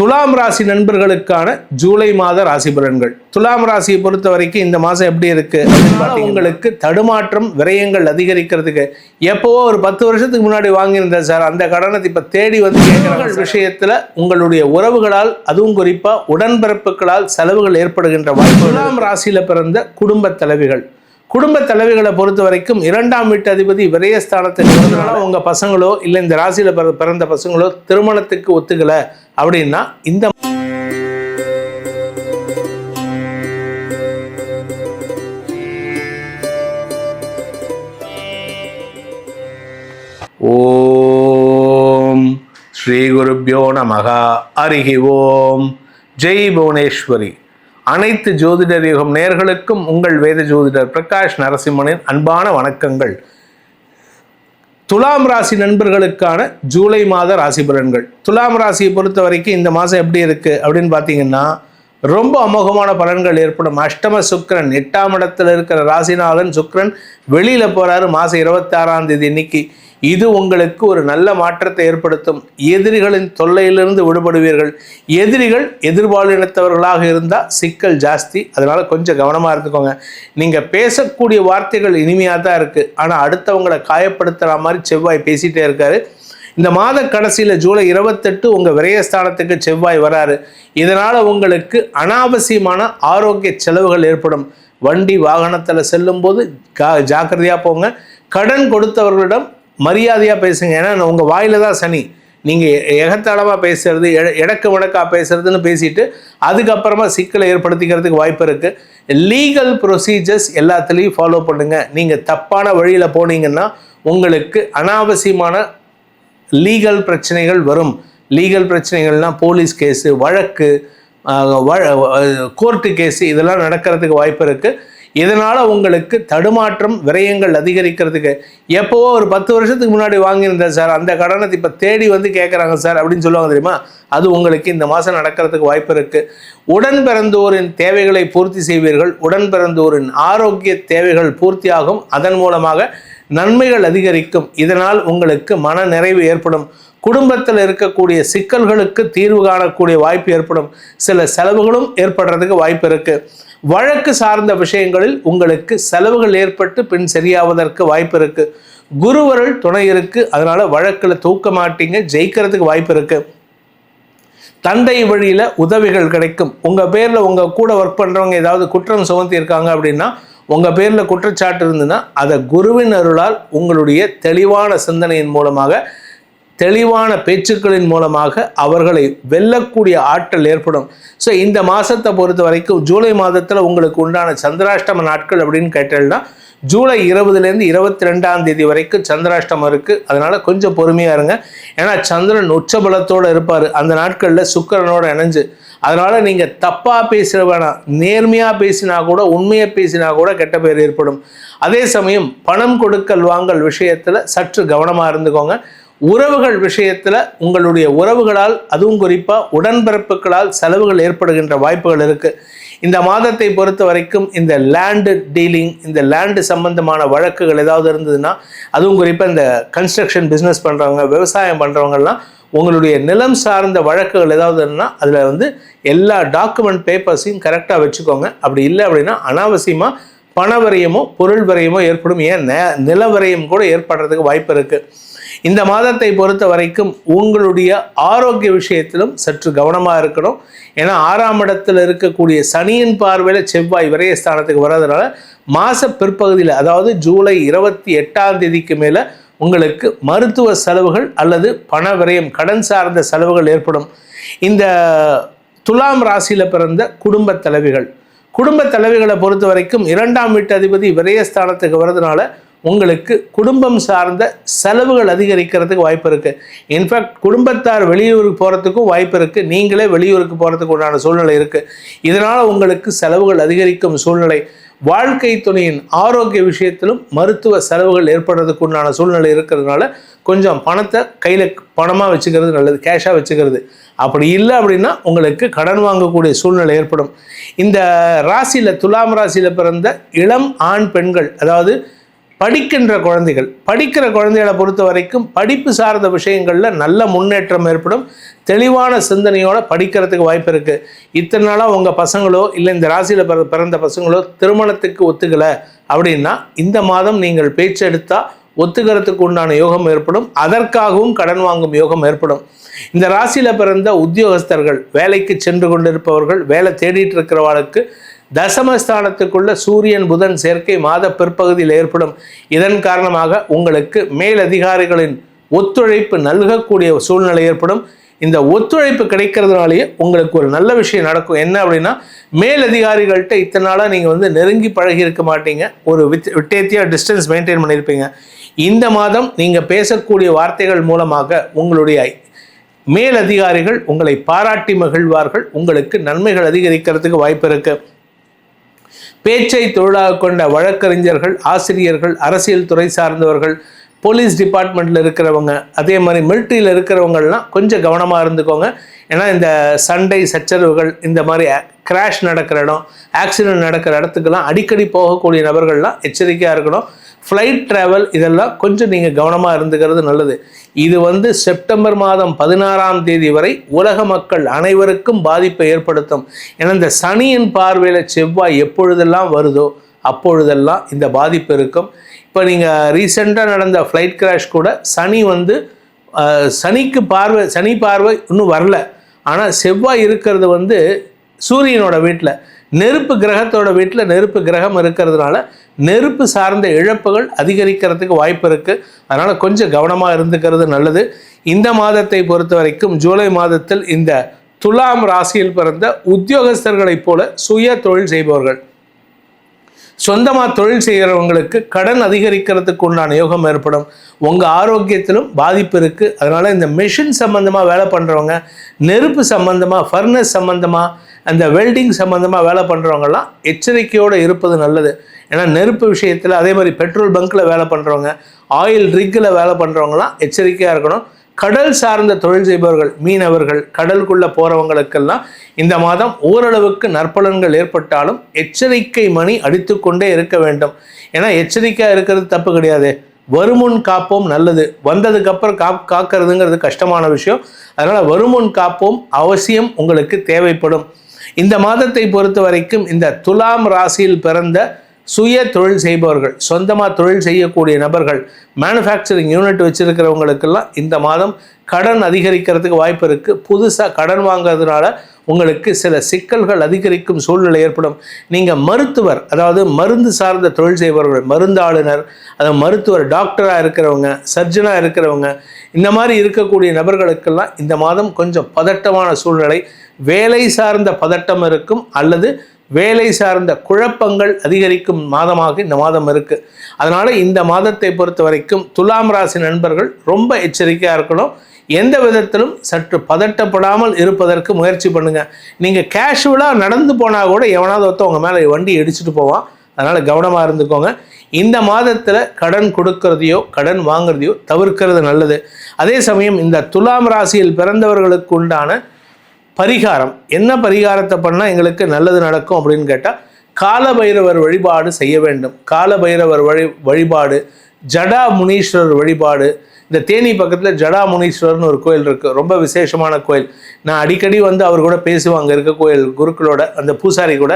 துலாம் ராசி நண்பர்களுக்கான ஜூலை மாத ராசி பலன்கள். துலாம் ராசியை பொறுத்த வரைக்கும் இந்த மாதம் எப்படி இருக்கு உங்களுக்கு தடுமாற்றம் விரயங்கள் அதிகரிக்கிறதுக்கு எப்போவோ ஒரு பத்து வருஷத்துக்கு முன்னாடி வாங்கியிருந்தேன் சார். அந்த கடனை இப்போ தேடி வந்து கேட்குற விஷயத்தில் உங்களுடைய உறவுகளால் அதுவும் குறிப்பாக உடன்பிறப்புகளால் செலவுகள் ஏற்படுகின்ற வாய்ப்பு துலாம் ராசியில் பிறந்த குடும்ப தலைவிகள். குடும்ப தலைவிகளை பொறுத்த வரைக்கும் இரண்டாம் வீட்டு அதிபதி விரயஸ்தானத்துக்கு இருந்தனால உங்க பசங்களோ இல்லை இந்த ராசியில பிற- பிறந்த பசங்களோ திருமணத்துக்கு ஒத்துக்கல. அப்படின்னா இந்த ஓம் ஸ்ரீ குருப்பியோ நமகா. அருகி ஓம். ஜெய் புவனேஸ்வரி. அனைத்து ஜோதிடர் யுகம் நேர்களுக்கும் உங்கள் வேத ஜோதிடர் பிரகாஷ் நரசிம்மனின் அன்பான வணக்கங்கள். துலாம் ராசி நண்பர்களுக்கான ஜூலை மாத ராசி பலன்கள். துலாம் ராசியை பொறுத்த வரைக்கும் இந்த மாதம் எப்படி இருக்குது அப்படின்னு பார்த்தீங்கன்னா ரொம்ப அமோகமான பலன்கள் ஏற்படும். அஷ்டம சுக்கரன் எட்டாம் இடத்துல இருக்கிற ராசிநாதன் சுக்கிரன் வெளியில் போகிறாரு மாதம் இருபத்தாறாம் தேதி இன்னைக்கு. இது உங்களுக்கு ஒரு நல்ல மாற்றத்தை ஏற்படுத்தும். எதிரிகளின் தொல்லையிலிருந்து விடுபடுவீர்கள். எதிரிகள் எதிர்பாலினத்தவர்களாக இருந்தால் சிக்கல் ஜாஸ்தி. அதனால் கொஞ்சம் கவனமாக இருந்துக்கோங்க. நீங்கள் பேசக்கூடிய வார்த்தைகள் இனிமையாக தான் இருக்குது ஆனால் அடுத்தவங்களை காயப்படுத்துகிற மாதிரி செவ்வாய் பேசிகிட்டே இருக்காரு. இந்த மாத கடைசியில் ஜூலை இருபத்தெட்டு உங்கள் விரயஸ்தானத்துக்கு செவ்வாய் வராரு. இதனால் உங்களுக்கு அனாவசியமான ஆரோக்கிய செலவுகள் ஏற்படும். வண்டி வாகனத்தில் செல்லும்போது கா ஜாக்கிரதையாக போங்க. கடன் கொடுத்தவர்களிடம் மரியாதையாக பேசுங்க. ஏன்னா உங்கள் வாயில் தான் சனி. நீங்கள் எகத்தளவாக பேசுறது எட- எடக்கு வடக்கா பேசுறதுன்னு பேசிட்டு அதுக்கப்புறமா சிக்கலை ஏற்படுத்திக்கிறதுக்கு வாய்ப்பு இருக்குது லீகல் ப்ரொசீஜர்ஸ் எல்லாத்துலேயும் ஃபாலோ பண்ணுங்கள் நீங்கள் தப்பான வழியில் போனீங்கன்னா உங்களுக்கு அனாவசியமான லீகல் பிரச்சனைகள் வரும். லீகல் பிரச்சனைகள்னால் போலீஸ் கேஸு வழக்கு கோர்ட்டு கேஸு இதெல்லாம் நடக்கிறதுக்கு வாய்ப்பு இருக்குது இதனால் உங்களுக்கு தடுமாற்றம் விரயங்கள் அதிகரிக்கிறதுக்கு. எப்போவோ ஒரு பத்து வருஷத்துக்கு முன்னாடி வாங்கியிருந்தேன் சார். அந்த கடனை இப்போ தேடி வந்து கேட்குறாங்க சார். அப்படின்னு சொல்லுவாங்க தெரியுமா? அது உங்களுக்கு இந்த மாதம் நடக்கிறதுக்கு வாய்ப்பு இருக்குது உடன் பிறந்தோரின் தேவைகளை பூர்த்தி செய்வீர்கள். உடன் பிறந்தோரின் ஆரோக்கிய தேவைகள் பூர்த்தியாகும். அதன் மூலமாக நன்மைகள் அதிகரிக்கும். இதனால் உங்களுக்கு மன நிறைவு ஏற்படும். குடும்பத்தில் இருக்கக்கூடிய சிக்கல்களுக்கு தீர்வு காணக்கூடிய வாய்ப்பு ஏற்படும். சில செலவுகளும் ஏற்படுறதுக்கு வாய்ப்பு இருக்குது வழக்கு சார்ந்த விஷயங்களில் உங்களுக்கு செலவுகள் ஏற்பட்டு பின் சரியாவதற்கு வாய்ப்பு இருக்கு. குருவருள் துணை இருக்கு. அதனால வழக்கில் தூக்க மாட்டீங்க ஜெயிக்கிறதுக்கு வாய்ப்பு இருக்கு. தந்தை வழியில் உதவிகள் கிடைக்கும். உங்கள் பேரில் உங்கள் கூட ஒர்க் பண்ணுறவங்க ஏதாவது குற்றம் சுமத்தி இருக்காங்க அப்படின்னா உங்கள் பேரில் குற்றச்சாட்டு இருந்ததுன்னா அதை குருவின் அருளால் உங்களுடைய தெளிவான சிந்தனையின் மூலமாக தெளிவான பேச்சுக்களின் மூலமாக அவர்களை வெல்லக்கூடிய ஆற்றல் ஏற்படும். ஸோ இந்த மாதத்தை பொறுத்த வரைக்கும் ஜூலை மாதத்தில் உங்களுக்கு உண்டான சந்திராஷ்டம நாட்கள் அப்படின்னு கேட்டேன்னா ஜூலை இருபதுலேருந்து இருபத்தி ரெண்டாம் தேதி வரைக்கும் சந்திராஷ்டமம் இருக்குது அதனால் கொஞ்சம் பொறுமையாக இருங்க. ஏன்னா சந்திரன் உச்சபலத்தோடு இருப்பார். அந்த நாட்களில் சுக்கரனோடு இணைஞ்சு. அதனால் நீங்கள் தப்பாக பேசுகிற வேணாம். நேர்மையாக பேசினா கூட உண்மையாக பேசினா கூட கெட்ட பேர் ஏற்படும். அதே சமயம் பணம் கொடுக்கல் வாங்கல் விஷயத்தில் சற்று கவனமாக இருந்துக்கோங்க. உறவுகள் விஷயத்தில் உங்களுடைய உறவுகளால் அதுவும் குறிப்பாக உடன்பிறப்புகளால் செலவுகள் ஏற்படுகின்ற வாய்ப்புகள் இருக்குது இந்த மாதத்தை பொறுத்த வரைக்கும் இந்த லேண்டு டீலிங் இந்த லேண்டு சம்பந்தமான வழக்குகள் ஏதாவது இருந்ததுன்னா அதுவும் குறிப்பாக இந்த கன்ஸ்ட்ரக்ஷன் பிஸ்னஸ் பண்ணுறவங்க விவசாயம் பண்ணுறவங்கலாம் உங்களுடைய நிலம் சார்ந்த வழக்குகள் ஏதாவது இருந்தால் அதில் வந்து எல்லா டாக்குமெண்ட் பேப்பர்ஸையும் கரெக்டாக வச்சுக்கோங்க. அப்படி இல்லை அப்படின்னா அனாவசியமாக பண வரையமோ பொருள் வரையமோ ஏற்படும். ஏன்? நெ- நில விரயம் கூட ஏற்படுறதுக்கு வாய்ப்பு இருக்குது இந்த மாதத்தை பொறுத்த வரைக்கும் உங்களுடைய ஆரோக்கிய விஷயத்திலும் சற்று கவனமாக இருக்கணும். ஏன்னா ஆறாம் இடத்துல இருக்கக்கூடிய சனியின் பார்வையில் செவ்வாய் விரயஸ்தானத்துக்கு வர்றதுனால மாத பிற்பகுதியில் அதாவது ஜூலை இருபத்தி எட்டாம் தேதிக்கு மேலே உங்களுக்கு மருத்துவ செலவுகள் அல்லது பண விரயம் கடன் சார்ந்த செலவுகள் ஏற்படும். இந்த துலாம் ராசியில் பிறந்த குடும்ப தலைவிகள். குடும்ப தலைவிகளை பொறுத்த வரைக்கும் இரண்டாம் வீட்டு அதிபதி விரயஸ்தானத்துக்கு வர்றதுனால உங்களுக்கு குடும்பம் சார்ந்த செலவுகள் அதிகரிக்கிறதுக்கு வாய்ப்பு இருக்குது இன்ஃபேக்ட் குடும்பத்தார் வெளியூருக்கு போகிறதுக்கும் வாய்ப்பு இருக்குது நீங்களே வெளியூருக்கு போகிறதுக்கு உண்டான சூழ்நிலை இருக்குது இதனால் உங்களுக்கு செலவுகள் அதிகரிக்கும் சூழ்நிலை. வாழ்க்கை துணையின் ஆரோக்கிய விஷயத்திலும் மருத்துவ செலவுகள் ஏற்படுறதுக்கு உண்டான சூழ்நிலை இருக்கிறதுனால கொஞ்சம் பணத்தை கையில் பணமாக வச்சுக்கிறது நல்லது கேஷாக வச்சுக்கிறது. அப்படி இல்லை அப்படின்னா உங்களுக்கு கடன் வாங்கக்கூடிய சூழ்நிலை ஏற்படும். இந்த ராசியில் துலாம் ராசியில் பிறந்த இளம் ஆண் பெண்கள் அதாவது படிக்கின்ற குழந்தைகள் படிக்கிற குழந்தைகளை பொறுத்த வரைக்கும் படிப்பு சார்ந்த விஷயங்களில் நல்ல முன்னேற்றம் ஏற்படும். தெளிவான சிந்தனையோடு படிக்கிறதுக்கு வாய்ப்பு இருக்குது இத்தனை நாளாக உங்கள் பசங்களோ இல்லை இந்த ராசியில் பிற பிறந்த பசங்களோ திருமணத்துக்கு ஒத்துக்கலை அப்படின்னா இந்த மாதம் நீங்கள் பேச்சு எடுத்தால் ஒத்துக்கிறதுக்கு உண்டான யோகம் ஏற்படும். அதற்காகவும் கடன் வாங்கும் யோகம் ஏற்படும். இந்த ராசியில் பிறந்த உத்தியோகஸ்தர்கள் வேலைக்கு சென்று கொண்டிருப்பவர்கள் வேலை தேடிட்டு இருக்கிறவர்களுக்கு தசமஸ்தானத்துக்குள்ள சூரியன் புதன் சேர்க்கை மாத பிற்பகுதியில் ஏற்படும். இதன் காரணமாக உங்களுக்கு மேலதிகாரிகளின் ஒத்துழைப்பு நல்கக்கூடிய சூழ்நிலை ஏற்படும். இந்த ஒத்துழைப்பு கிடைக்கிறதுனாலேயே உங்களுக்கு ஒரு நல்ல விஷயம் நடக்கும். என்ன அப்படின்னா மேலதிகாரிகள்கிட்ட இத்தனை நாளாக நீங்கள் வந்து நெருங்கி பழகி இருக்க மாட்டீங்க. ஒரு வித் விட்டேத்தியாக டிஸ்டன்ஸ் மெயின்டைன் பண்ணியிருப்பீங்க. இந்த மாதம் நீங்கள் பேசக்கூடிய வார்த்தைகள் மூலமாக உங்களுடைய மேலதிகாரிகள் உங்களை பாராட்டி மகிழ்வார்கள். உங்களுக்கு நன்மைகள் அதிகரிக்கிறதுக்கு வாய்ப்பு இருக்குது பேச்சை தொழிலாக கொண்ட வழக்கறிஞர்கள் ஆசிரியர்கள் அரசியல் துறை சார்ந்தவர்கள் போலீஸ் டிபார்ட்மெண்ட்டில் இருக்கிறவங்க அதே மாதிரி மிலிட்ரியில் இருக்கிறவங்கள்லாம் கொஞ்சம் கவனமாக இருந்துக்கோங்க. ஏன்னா இந்த சண்டை சச்சரவுகள் இந்த மாதிரி கிராஷ் நடக்கிற இடம் ஆக்சிடென்ட் நடக்கிற இடத்துக்கெல்லாம் அடிக்கடி போகக்கூடிய நபர்கள்லாம் எச்சரிக்கையாக இருக்கணும். ஃப்ளைட் ட்ராவல் இதெல்லாம் கொஞ்சம் நீங்கள் கவனமாக இருந்துக்கிறது நல்லது. இது வந்து செப்டம்பர் மாதம் பதினாறாம் தேதி வரை உலக மக்கள் அனைவருக்கும் பாதிப்பை ஏற்படுத்தும். ஏன்னா இந்த சனியின் பார்வையில் செவ்வாய் எப்பொழுதெல்லாம் வருதோ அப்பொழுதெல்லாம் இந்த பாதிப்பு இருக்கும். இப்போ நீங்கள் ரீசெண்டாக நடந்த ஃப்ளைட் கிராஷ் கூட சனி வந்து சனிக்கு பார்வை சனி பார்வை இன்னும் வரல. ஆனால் செவ்வாய் இருக்கிறது வந்து சூரியனோட வீட்டில் நெருப்பு கிரகத்தோட வீட்டில் நெருப்பு கிரகம் இருக்கிறதுனால நெருப்பு சார்ந்த இழப்புகள் அதிகரிக்கிறதுக்கு வாய்ப்பு இருக்குது அதனால் கொஞ்சம் கவனமாக இருந்துக்கிறது நல்லது. இந்த மாதத்தை பொறுத்த வரைக்கும் ஜூலை மாதத்தில் இந்த துலாம் ராசியில் பிறந்த உத்தியோகஸ்தர்களைப் போல சுய தொழில் செய்பவர்கள். சொந்தமாக தொழில் செய்கிறவங்களுக்கு கடன் அதிகரிக்கிறதுக்கு உண்டான யோகம் ஏற்படும். உங்கள் ஆரோக்கியத்திலும் பாதிப்பு இருக்குது அதனால் இந்த மெஷின் சம்மந்தமாக வேலை பண்ணுறவங்க நெருப்பு சம்மந்தமாக ஃபர்னஸ் சம்மந்தமாக அந்த வெல்டிங் சம்மந்தமாக வேலை பண்ணுறவங்கலாம் எச்சரிக்கையோடு இருப்பது நல்லது. ஏன்னா நெருப்பு விஷயத்தில் அதே மாதிரி பெட்ரோல் பங்க்கில் வேலை பண்ணுறவங்க ஆயில் ரிக்கில் வேலை பண்ணுறவங்களாம் எச்சரிக்கையாக இருக்கணும். கடல் சார்ந்த தொழில் செய்பவர்கள் மீனவர்கள் கடலுக்குள்ளே போகிறவங்களுக்கெல்லாம் இந்த மாதம் ஓரளவுக்கு நற்பலன்கள் ஏற்பட்டாலும் எச்சரிக்கை மணி அடித்துக்கொண்டே இருக்க வேண்டும். ஏன்னா எச்சரிக்கையாக இருக்கிறது தப்பு கிடையாது. வருமுன் காப்போம் நல்லது. வந்ததுக்கப்புறம் கா காக்கிறதுங்கிறது கஷ்டமான விஷயம். அதனால் வருமுன் காப்போம் அவசியம் உங்களுக்கு தேவைப்படும். இந்த மாதத்தை பொறுத்த வரைக்கும் இந்த துலாம் ராசியில் பிறந்த சுய தொழில் செய்பவர்கள் சொந்தமாக தொழில் செய்யக்கூடிய நபர்கள் மேனுஃபேக்சரிங் யூனிட் வச்சுருக்கிறவங்களுக்கெல்லாம் இந்த மாதம் கடன் அதிகரிக்கிறதுக்கு வாய்ப்பு இருக்குது புதுசாக கடன் வாங்கிறதுனால உங்களுக்கு சில சிக்கல்கள் அதிகரிக்கும் சூழ்நிலை ஏற்படும். நீங்கள் மருத்துவர் அதாவது மருந்து சார்ந்த தொழில் செய்பவர்கள் மருந்தாளுநர் அதாவது மருத்துவர் டாக்டராக இருக்கிறவங்க சர்ஜனாக இருக்கிறவங்க இந்த மாதிரி இருக்கக்கூடிய நபர்களுக்கெல்லாம் இந்த மாதம் கொஞ்சம் பதட்டமான சூழ்நிலை. வேலை சார்ந்த பதட்டம் இருக்கும் அல்லது வேலை சார்ந்த குழப்பங்கள் அதிகரிக்கும் மாதமாக இந்த மாதம் இருக்குது அதனால் இந்த மாதத்தை பொறுத்த வரைக்கும் துலாம் ராசி நண்பர்கள் ரொம்ப எச்சரிக்கையாக இருக்கணும். எந்த விதத்திலும் சற்று பதட்டப்படாமல் இருப்பதற்கு முயற்சி பண்ணுங்கள் நீங்கள் கேஷுவலாக நடந்து போனால் கூட எவனாவது ஒருத்த உங்கள் மேலே வண்டி இடிச்சிட்டு போவான். அதனால் கவனமாக இருந்துக்கோங்க. இந்த மாதத்தில் கடன் கொடுக்கறதையோ கடன் வாங்குறதையோ தவிர்க்கிறது நல்லது. அதே சமயம் இந்த துலாம் ராசியில் பிறந்தவர்களுக்கு உண்டான பரிகாரம். என்ன பரிகாரத்தை பண்ணால் எங்களுக்கு நல்லது நடக்கும் அப்படின்னு கேட்டால் காலபைரவர் வழிபாடு செய்ய வேண்டும். காலபைரவர் வழி வழிபாடு ஜடா முனீஸ்வரர் வழிபாடு. இந்த தேனி பக்கத்தில் ஜடா முனீஸ்வரர்னு ஒரு கோயில் இருக்குது ரொம்ப விசேஷமான கோயில். நான் அடிக்கடி வந்து அவர் கூட பேசுவாங்க இருக்க கோயில் குருக்களோட அந்த பூசாரி கூட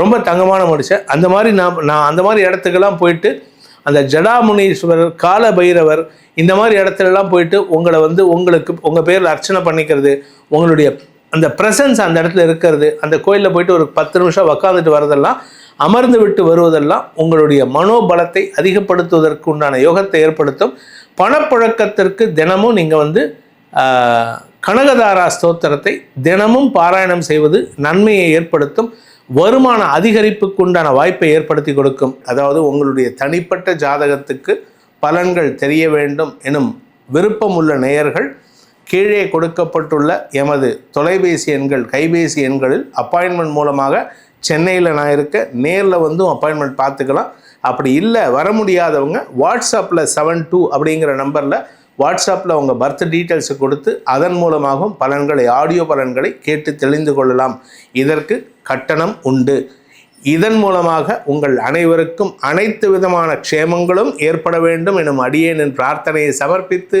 ரொம்ப தங்கமான மனுஷன். அந்த மாதிரி நான் நான் அந்த மாதிரி இடத்துக்கெல்லாம் போயிட்டு அந்த ஜடாமுனீஸ்வரர் கால பைரவர் இந்த மாதிரி இடத்துலலாம் போயிட்டு உங்களை வந்து உங்களுக்கு உங்கள் பேரில் அர்ச்சனை பண்ணிக்கிறது உங்களுடைய அந்த ப்ரெசன்ஸ் அந்த இடத்துல இருக்கிறது அந்த கோயிலில் போயிட்டு ஒரு பத்து நிமிஷம் உக்காந்துட்டு வரதெல்லாம் அமர்ந்து விட்டு வருவதெல்லாம் உங்களுடைய மனோபலத்தை அதிகப்படுத்துவதற்கு உண்டான யோகத்தை ஏற்படுத்தும். பணப்புழக்கத்திற்கு தினமும் நீங்கள் வந்து கனகதாரா ஸ்தோத்திரத்தை தினமும் பாராயணம் செய்வது நன்மையை ஏற்படுத்தும். வருமான அதிகரிப்புக்கு உண்டான வாய்ப்பை ஏற்படுத்தி கொடுக்கும். அதாவது உங்களுடைய தனிப்பட்ட ஜாதகத்துக்கு பலன்கள் தெரிய வேண்டும் எனும் விருப்பம் உள்ள நேயர்கள் கீழே கொடுக்கப்பட்டுள்ள எமது தொலைபேசி எண்கள் கைபேசி எண்களில் அப்பாயின்மெண்ட் மூலமாக சென்னையில் நான் இருக்க நேரில் வந்தும் அப்பாயின்மெண்ட் பார்த்துக்கலாம். அப்படி இல்லை வர முடியாதவங்க வாட்ஸ்அப்பில் செவன் டூ அப்படிங்கிற நம்பரில் வாட்ஸ்அப்பில் உங்கள் பர்த் டீட்டெயில்ஸை கொடுத்து அதன் மூலமாகவும் பலன்களை ஆடியோ பலன்களை கேட்டு தெளிந்து கொள்ளலாம். இதற்கு கட்டணம் உண்டு. இதன் மூலமாக உங்கள் அனைவருக்கும் அனைத்து விதமான க்ஷேமங்களும் ஏற்பட வேண்டும் எனும் அடியேனின் பிரார்த்தனையை சமர்ப்பித்து